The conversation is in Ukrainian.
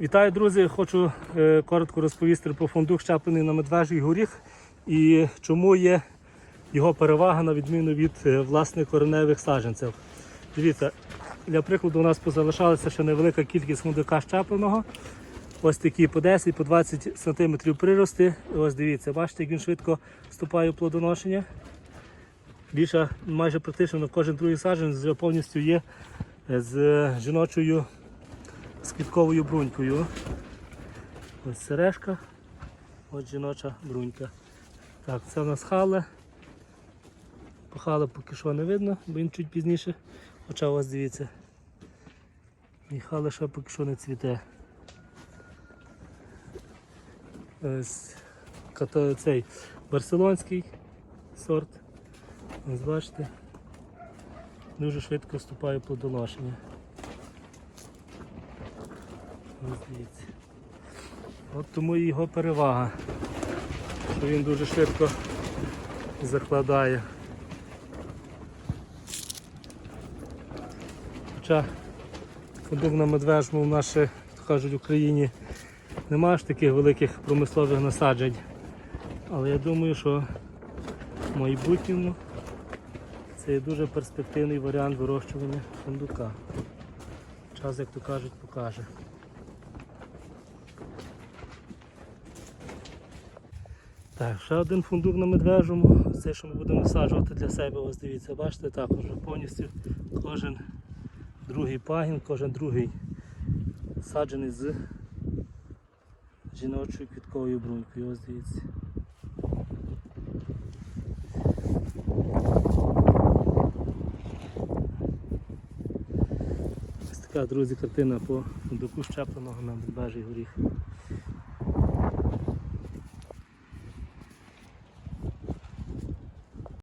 Вітаю, друзі! Хочу е, коротко розповісти про фундук щеплений на медвежий горіх і чому є його перевага на відміну від е, власних кореневих саджанців. Дивіться, для прикладу, у нас позалишалася ще невелика кількість фундука щепленого. Ось такі по 10, по 20 см прирости. Ось дивіться, бачите, як він швидко вступає в плодоношення. Більше майже практично кожен другий саджанець повністю є е, з жіночою з квітковою брунькою. Ось сережка, ось жіноча брунька. Так, це у нас хале. Похале поки що не видно, бо він чуть пізніше. Хоча ось дивіться. І хале ще поки що не цвіте. Ось цей барселонський сорт. Ось бачите. Дуже швидко вступає плодоношення. Ось дивіться. От тому і його перевага, що він дуже швидко закладає. Хоча фундук на медвежому в нашій, як кажуть, Україні немає ж таких великих промислових насаджень. Але я думаю, що в майбутньому це є дуже перспективний варіант вирощування фундука. Час, як то кажуть, покаже. Так, ще один фундук на медвежому. Це, що ми будемо висаджувати для себе. Ось дивіться, бачите, також вже повністю кожен другий пагін, кожен другий саджений з жіночою квітковою брунькою. Ось дивіться. Ось така, друзі, картина по фундуку щепленого на медвежий горіх.